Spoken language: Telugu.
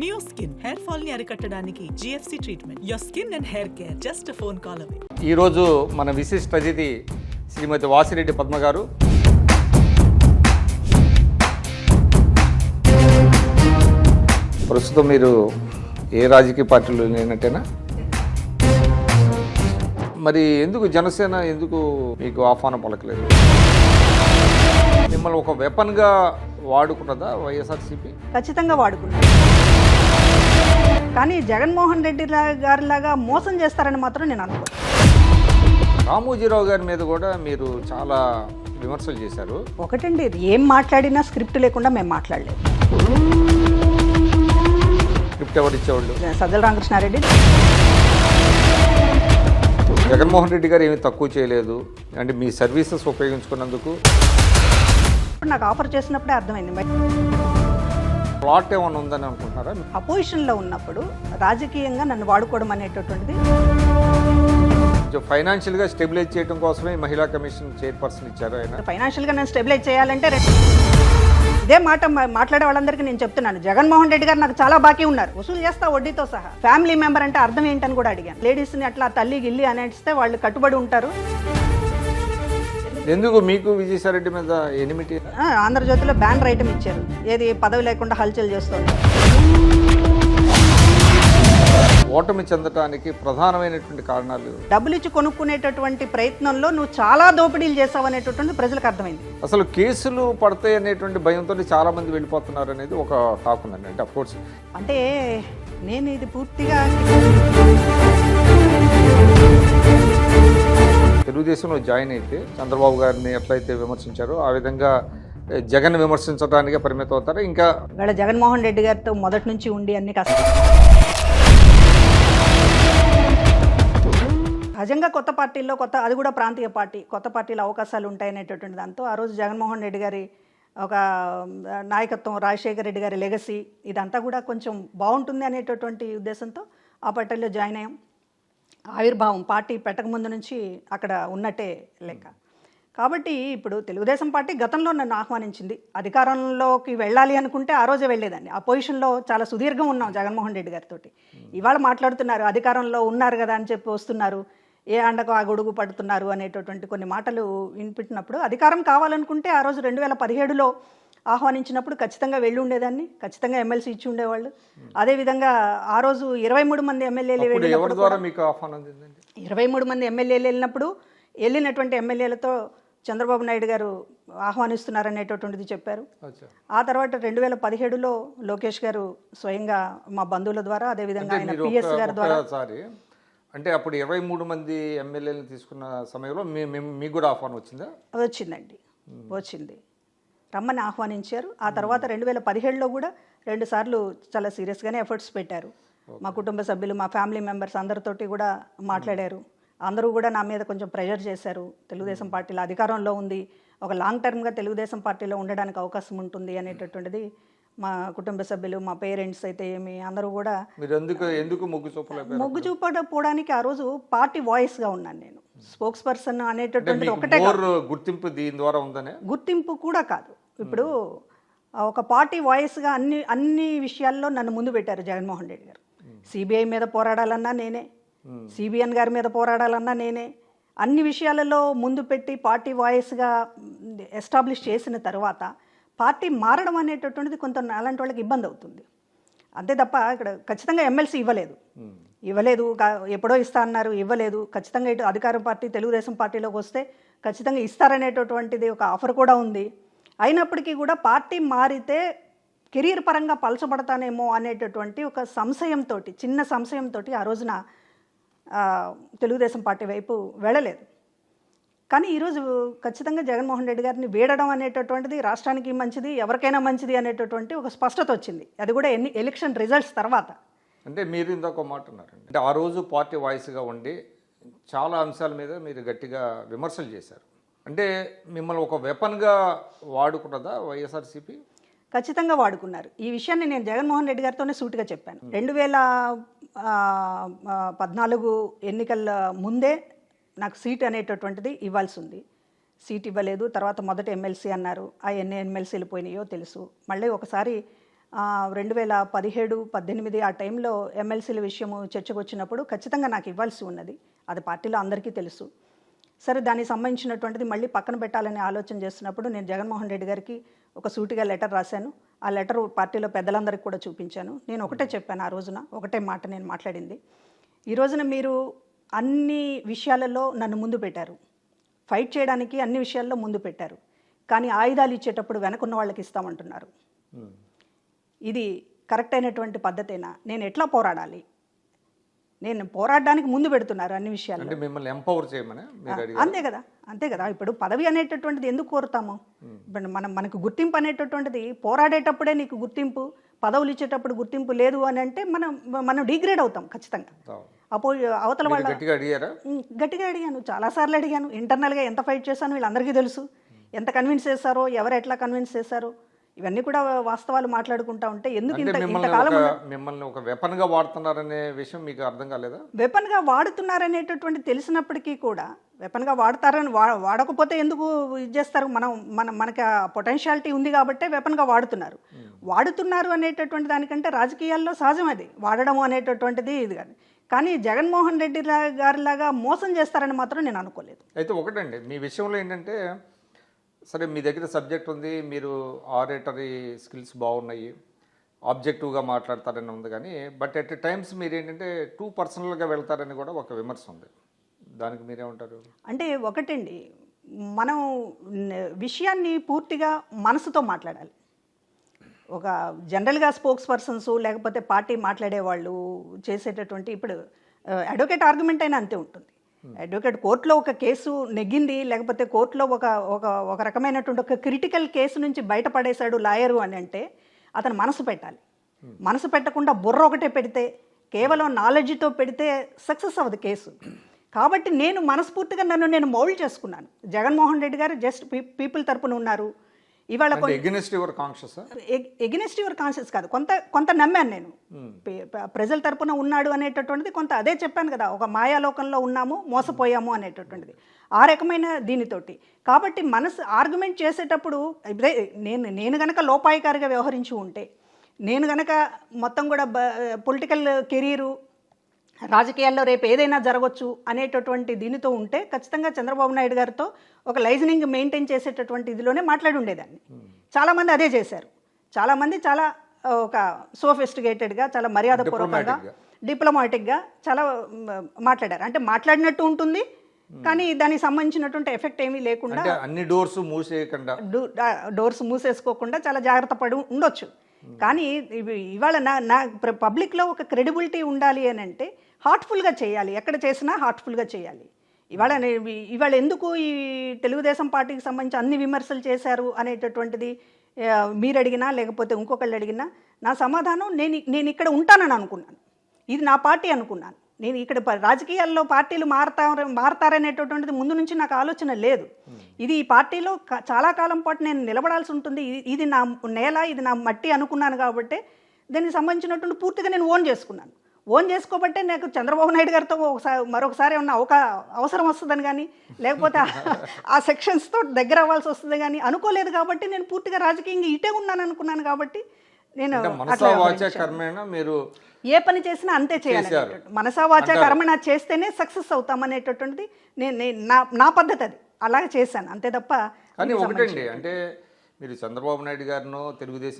నియో స్కిన్ హెయిర్ ఫాల్ని అరికట్టడానికి GFC treatment your skin and hair care just phone call అవే ఈరోజు మన విశిష్ట అతిథి శ్రీమతి వాసిరెడ్డి పద్మ గారు. ప్రస్తుతం మీరు ఏ రాజకీయ పార్టీలో లేనట్టేనా? మరి ఎందుకు జనసేన ఎందుకు మీకు ఆహ్వానం పలకలేదు? మిమ్మల్ని ఒక వెపన్గా వాడుకున్నదా వైఎస్ఆర్సీపీ? ఖచ్చితంగా వాడుకున్నారు కానీ జగన్మోహన్ రెడ్డి గారిలాగా మోసం చేస్తారని మాత్రం నేను అనుకోను. రామోజీరావు గారి మీద కూడా మీరు చాలా విమర్శలు చేశారు. ఒకటండి ఏం మాట్లాడినా స్క్రిప్ట్ లేకుండా మేము మాట్లాడలేదు. స్క్రిప్ట్ ఎవరు ఇచ్చేవాళ్ళు? సజ్జల రామకృష్ణారెడ్డి. జగన్మోహన్ రెడ్డి గారు ఏమీ తక్కువ చేయలేదు. అంటే మీ సర్వీసెస్ ఉపయోగించుకున్నందుకు ఇప్పుడు నాకు ఆఫర్ చేసినప్పుడే అర్థమైంది. ప్లాట్ ఏమైనా ఉందని అనుకుంటున్నారా అపోజిషన్లో ఉన్నప్పుడు రాజకీయంగా నన్ను వాడుకోవడం అనేటటువంటిది ఫైనాన్షియల్గా స్టెబిలైజ్ చేయడం కోసమే మహిళా కమిషన్ చైర్పర్సన్ ఇచ్చారు ఆయన? ఫైనాన్షియల్గా నేను స్టెబిలైజ్ చేయాలంటే ఇదే మాట మాట్లాడే వాళ్ళందరికీ నేను చెప్తున్నాను. జగన్మోహన్ రెడ్డి గారు నాకు చాలా బాకీ ఉన్నారు. వసూలు చేస్తా వడ్డీతో సహా. ఫ్యామిలీ మెంబర్ అంటే అర్థం ఏంటని కూడా అడిగాను. లేడీస్ని అట్లా తల్లి గిల్లి అనేస్తే వాళ్ళు కట్టుబడి ఉంటారు. ఎందుకు మీకు విజయసాయిరెడ్డి మీద ఎనిమిటి? ఆంధ్రజ్యోతిలో బ్యానర్ ఐటమ్ ఇచ్చారు. ఏది పదవి లేకుండా హల్చల్ చేస్తుంది. ఓటమి చెందటానికి ప్రధానమైనటువంటి కారణాలు? డబ్బులు ఇచ్చి కొనుక్కునేటటువంటి ప్రయత్నంలో నువ్వు చాలా దోపిడీలు చేసావు అనేటటువంటి ప్రజలకు అర్థమైంది. అసలు కేసులు పడతాయి అనేటువంటి భయంతో చాలా మంది వెళ్ళిపోతున్నారు అనేది ఒక టాక్ ఉందండి. అంటే అఫ్కోర్స్ అంటే నేను ఇది పూర్తిగా తెలుగుదేశంలో జాయిన్ అయితే చంద్రబాబు గారిని ఎట్లయితే విమర్శించారో. ఆ విధంగా జగన్ విమర్శించడానికే పరిమితం అవుతారు. ఇంకా వేళ జగన్మోహన్ రెడ్డి గారితో మొదటి నుంచి ఉండి అన్ని కష్టం సహజంగా కొత్త పార్టీల్లో కొత్త అది కూడా ప్రాంతీయ పార్టీ. కొత్త పార్టీలో అవకాశాలు ఉంటాయనేటటువంటి దాంతో ఆ రోజు జగన్మోహన్ రెడ్డి గారి ఒక నాయకత్వం రాజశేఖర రెడ్డి గారి లెగసీ ఇదంతా కూడా కొంచెం బాగుంటుంది అనేటటువంటి ఉద్దేశంతో ఆ పార్టీలో జాయిన్ అయ్యాం. ఆవిర్భావం పార్టీ పెట్టక ముందు నుంచి అక్కడ ఉన్నట్టే లెక్క. కాబట్టి ఇప్పుడు తెలుగుదేశం పార్టీ గతంలో నన్ను ఆహ్వానించింది. అధికారంలోకి వెళ్ళాలి అనుకుంటే ఆ రోజే వెళ్ళేదాన్ని ఆ పొజిషన్లో చాలా సుదీర్ఘం ఉన్నాం జగన్మోహన్ రెడ్డి గారితో ఇవాళ మాట్లాడుతున్నారు అధికారంలో ఉన్నారు కదా అని చెప్పి వస్తున్నారు. ఏ అండకు ఆ గొడుగు పడుతున్నారు అనేటటువంటి కొన్ని మాటలు వినిపించినప్పుడు అధికారం కావాలనుకుంటే ఆ రోజు రెండు వేల పదిహేడులో ఆహ్వానించినప్పుడు ఖచ్చితంగా వెళ్ళి ఉండేదాన్ని ఖచ్చితంగా ఎమ్మెల్సీ ఇచ్చి ఉండేవాళ్ళు. అదేవిధంగా ఆ రోజు ఇరవై మూడు మంది ఎమ్మెల్యేలు ఇరవై మూడు మంది ఎమ్మెల్యేలు వెళ్ళినప్పుడు వెళ్ళినటువంటి ఎమ్మెల్యేలతో చంద్రబాబు నాయుడు గారు ఆహ్వానిస్తున్నారనేటటువంటిది చెప్పారు. ఆ తర్వాత రెండు వేల పదిహేడులో లోకేష్ గారు స్వయంగా మా బంధువుల ద్వారా అదేవిధంగా ఆయన పిఎస్ గారి ద్వారా అంటే అప్పుడు ఇరవై మూడు మంది ఎమ్మెల్యేలు తీసుకున్న సమయంలో మీకు కూడా ఆహ్వానం వచ్చిందా? వచ్చిందండి. వచ్చింది. రమ్మని ఆహ్వానించారు. ఆ తర్వాత రెండు వేల పదిహేడులో కూడా రెండు సార్లు చాలా సీరియస్గానే ఎఫర్ట్స్ పెట్టారు. మా కుటుంబ సభ్యులు మా ఫ్యామిలీ మెంబర్స్ అందరితోటి కూడా మాట్లాడారు. అందరూ కూడా నా మీద కొంచెం ప్రెషర్ చేశారు. తెలుగుదేశం పార్టీలో అధికారంలో ఉంది. ఒక లాంగ్ టర్మ్గా తెలుగుదేశం పార్టీలో ఉండడానికి అవకాశం ఉంటుంది అనేటటువంటిది మా కుటుంబ సభ్యులు మా పేరెంట్స్ అయితే ఏమి అందరూ కూడా ఎందుకు మొగ్గు చూపలేకపోయారు? మొగ్గు చూపకపోవడానికి ఆ రోజు పార్టీ వాయిస్గా ఉన్నాను నేను. స్పోక్స్ పర్సన్ అనేటటువంటిది ఒకటే గుర్తింపు దీని ద్వారా ఉందనే? గుర్తింపు కూడా కాదు. ఇప్పుడు ఒక పార్టీ వాయిస్గా అన్ని అన్ని విషయాల్లో నన్ను ముందు పెట్టారు జగన్మోహన్ రెడ్డి గారు. సిబిఐ మీద పోరాడాలన్నా నేనే. సిబిఎన్ గారి మీద పోరాడాలన్నా నేనే. అన్ని విషయాలలో ముందు పెట్టి పార్టీ వాయిస్గా ఎస్టాబ్లిష్ చేసిన తర్వాత పార్టీ మారడం అనేటటువంటిది కొంత అలాంటి వాళ్ళకి ఇబ్బంది అవుతుంది. అంతే తప్ప ఇక్కడ ఖచ్చితంగా ఎమ్మెల్సీ ఇవ్వలేదు. ఇవ్వలేదు ఎప్పుడో ఇస్తా అన్నారు ఇవ్వలేదు. ఖచ్చితంగా ఇటు అధికార పార్టీ తెలుగుదేశం పార్టీలోకి వస్తే ఖచ్చితంగా ఇస్తారనేటటువంటిది ఒక ఆఫర్ కూడా ఉంది. అయినప్పటికీ కూడా పార్టీ మారితే కెరీర్ పరంగా పలచబడతానేమో అనేటటువంటి ఒక సంశయంతో చిన్న సంశయంతో ఆ రోజున తెలుగుదేశం పార్టీ వైపు వెళ్ళలేదు. కానీ ఈరోజు ఖచ్చితంగా జగన్మోహన్ రెడ్డి గారిని వీడడం అనేటటువంటిది రాష్ట్రానికి మంచిది ఎవరికైనా మంచిది అనేటటువంటి ఒక స్పష్టత వచ్చింది. అది కూడా ఎన్ని ఎలక్షన్ రిజల్ట్స్ తర్వాత. అంటే మీరు ఇందాక మాట అన్నారండి అంటే ఆ రోజు పార్టీ వాయిస్గా ఉండి చాలా అంశాల మీద మీరు గట్టిగా విమర్శలు చేశారు. అంటే మిమ్మల్ని ఒక వెపన్గా వాడుకున్నదా వైఎస్ఆర్సీపీ? ఖచ్చితంగా వాడుకున్నారు. ఈ విషయాన్ని నేను జగన్మోహన్ రెడ్డి గారితోనే సూటిగా చెప్పాను. రెండు వేల పద్నాలుగు ఎన్నికల ముందే నాకు సీట్ అనేటటువంటిది ఇవ్వాల్సి ఉంది. సీట్ ఇవ్వలేదు. తర్వాత మొదట ఎమ్మెల్సీ అన్నారు. ఆ ఎన్ని ఎమ్మెల్సీలు పోయినాయో తెలుసు. మళ్ళీ ఒకసారి రెండు వేల పదిహేడు పద్దెనిమిది ఆ టైంలో ఎమ్మెల్సీల విషయము చర్చకు వచ్చినప్పుడు ఖచ్చితంగా నాకు ఇవ్వాల్సి ఉన్నది. అది పార్టీలో అందరికీ తెలుసు. సరే దానికి సంబంధించినటువంటిది మళ్ళీ పక్కన పెట్టాలని ఆలోచన చేస్తున్నప్పుడు నేను జగన్మోహన్ రెడ్డి గారికి ఒక సూటిగా లెటర్ రాశాను. ఆ లెటర్ పార్టీలో పెద్దలందరికీ కూడా చూపించాను. నేను ఒకటే చెప్పాను ఆ రోజున ఒకటే మాట నేను మాట్లాడింది. ఈ రోజున మీరు అన్ని విషయాలలో నన్ను ముందు పెట్టారు. ఫైట్ చేయడానికి అన్ని విషయాల్లో ముందు పెట్టారు. కానీ ఆయుధాలు ఇచ్చేటప్పుడు వెనకున్న వాళ్ళకి ఇస్తామంటున్నారు. ఇది కరెక్ట్ అయినటువంటి పద్ధతేనా? నేను ఎట్లా పోరాడాలి? నేను పోరాడడానికి ముందు పెడుతున్నారు అన్ని మిమ్మల్ని ఎంపవర్ చేయమని అడిగారు. అంతే కదా అంతే కదా. ఇప్పుడు పదవి అనేటటువంటిది ఎందుకు కోరుతాము? ఇప్పుడు మనం మనకు గుర్తింపు అనేటటువంటిది పోరాడేటప్పుడే నీకు గుర్తింపు పదవులు ఇచ్చేటప్పుడు గుర్తింపు లేదు అని అంటే మనం మనం డిగ్రేడ్ అవుతాం ఖచ్చితంగా. అపో అవతల వాళ్ళ గట్టిగా అడిగాను. చాలాసార్లు అడిగాను. ఇంటర్నల్గా ఎంత ఫైట్ చేశాను వీళ్ళందరికీ తెలుసు. ఎంత కన్విన్స్ చేశారో ఎవరు ఎట్లా కన్విన్స్ చేశారో? ఇవన్నీ కూడా వాస్తవాలు మాట్లాడుకుంటా ఉంటే ఎందుకు ఇంత మిమ్మల్ని ఇంతకాలం మిమ్మల్ని ఒక వెపన్గా వాడుతున్నారనే విషయం మీకు అర్థం కాలేదా? వెపన్గా వాడుతున్నారనేటటువంటి తెలిసినప్పటికీ కూడా వెపన్గా వాడతారని వాడకపోతే ఎందుకు ఇది చేస్తారు? మనం మన మనకి ఆ పొటెన్షియాలిటీ ఉంది కాబట్టే వెపన్గా వాడుతున్నారు. వాడుతున్నారు అనేటటువంటి దానికంటే రాజకీయాల్లో సహజం అది. వాడడం అనేటటువంటిది ఇది కాదు. కానీ జగన్మోహన్ రెడ్డి గారిలాగా మోసం చేస్తారని మాత్రం నేను అనుకోలేదు. అయితే ఒకటండి మీ విషయంలో ఏంటంటే సరే మీ దగ్గర సబ్జెక్ట్ ఉంది మీరు ఆరేటరీ స్కిల్స్ బాగున్నాయి ఆబ్జెక్టివ్గా మాట్లాడతారని ఉంది కానీ బట్ ఎట్ టైమ్స్ మీరు ఏంటంటే టూ పర్సనల్గా వెళ్తారని కూడా ఒక విమర్శ ఉంది. దానికి మీరేమంటారు? అంటే ఒకటండి మనం విషయాన్ని పూర్తిగా మనసుతో మాట్లాడాలి. ఒక జనరల్గా స్పోక్స్ పర్సన్స్ లేకపోతే పార్టీ మాట్లాడేవాళ్ళు చేసేటటువంటి ఇప్పుడు అడ్వకేట్ ఆర్గ్యుమెంట్ అయినా అంతే ఉంటుంది. అడ్వకేట్ కోర్టులో ఒక కేసు నెగ్గింది లేకపోతే కోర్టులో ఒక ఒక ఒక రకమైనటువంటి ఒక క్రిటికల్ కేసు నుంచి బయటపడేశాడు లాయరు అని అంటే అతను మనసు పెట్టాలి. మనసు పెట్టకుండా బుర్ర ఒకటే పెడితే కేవలం నాలెడ్జ్తో పెడితే సక్సెస్ అవ్వదు కేసు. కాబట్టి నేను మనస్ఫూర్తిగా నన్ను నేను మౌల్డ్ చేసుకున్నాను. జగన్మోహన్ రెడ్డి గారు జస్ట్ పీపుల్ తరపున ఉన్నారు. ఇవాళ against your conscience against your conscience కాదు. కొంత కొంత నమ్మాను నేను. ప- ప్రజల తరపున ఉన్నాడు అనేటటువంటిది కొంత అదే చెప్పాను కదా. ఒక మాయాలోకంలో ఉన్నాము మోసపోయాము అనేటటువంటిది. ఆ రకమైన దీనితోటి. కాబట్టి మనసు ఆర్గ్యుమెంట్ చేసేటప్పుడు నేను నేను గనక లోపాయికారిగా వ్యవహరించి ఉంటే నేను గనక మొత్తం కూడా పొలిటికల్ కెరీరు రాజకీయాల్లో రేపు ఏదైనా జరగవచ్చు అనేటటువంటి దీనితో ఉంటే ఖచ్చితంగా చంద్రబాబు నాయుడు గారితో ఒక లైజనింగ్ మెయింటైన్ చేసేటటువంటి ఇదిలోనే మాట్లాడి ఉండేదాన్ని. చాలామంది అదే చేశారు. చాలామంది చాలా ఒక సోఫిస్టికేటెడ్గా చాలా మర్యాదపూర్వకంగా డిప్లొమాటిక్గా చాలా మాట్లాడారు. అంటే మాట్లాడినట్టు ఉంటుంది కానీ దానికి సంబంధించినటువంటి ఎఫెక్ట్ ఏమీ లేకుండా అన్ని డోర్స్ మూసేయకుండా. డోర్స్ మూసేసుకోకుండా చాలా జాగ్రత్త పడి ఉండొచ్చు. కానీ ఇవి- ఇవాళ నా నా పబ్లిక్లో ఒక క్రెడిబిలిటీ ఉండాలి అని అంటే హార్ట్ఫుల్గా చేయాలి. ఎక్కడ చేసినా హార్ట్ఫుల్గా చేయాలి. ఇవాళ ఇవాళ ఎందుకు ఈ తెలుగుదేశం పార్టీకి సంబంధించి అన్ని విమర్శలు చేశారు అనేటటువంటిది మీరు అడిగినా లేకపోతే ఇంకొకళ్ళు అడిగినా నా సమాధానం నేను నేను ఇక్కడ ఉంటానని అనుకున్నాను. ఇది నా పార్టీ అనుకున్నాను. నేను ఇక్కడ రాజకీయాల్లో పార్టీలు మారతారు మారతారనేటటువంటిది ముందు నుంచి నాకు ఆలోచన లేదు. ఇది ఈ పార్టీలో చాలా కాలం పాటు నేను నిలబడాల్సి ఉంటుంది. ఇది- ఇది నా నేల ఇది నా మట్టి అనుకున్నాను కాబట్టి దానికి సంబంధించినటువంటి పూర్తిగా నేను ఓన్ చేసుకున్నాను. ఓన్ చేసుకోబట్టే నాకు చంద్రబాబు నాయుడు గారితో ఒకసారి మరొకసారి ఏమన్నా ఒక అవసరం వస్తుందని కానీ లేకపోతే ఆ- సెక్షన్స్తో దగ్గర అవ్వాల్సి వస్తుంది కానీ అనుకోలేదు కాబట్టి నేను పూర్తిగా రాజకీయంగా ఇటే ఉన్నాను అనుకున్నాను కాబట్టి నేను మీరు ఏ పని చేసినా అంతే చేయాలి చేశారు. అనేటటువంటి. మనసా వాచ కర్మణ చేస్తేనే సక్సెస్ అవుతాం అనేటటువంటిది నేను నా నా పద్ధతి అది. అలాగే చేశాను. అంతే తప్ప కానీ ఒకటండి అంటే మీరు చంద్రబాబు నాయుడు గారినో తెలుగుదేశం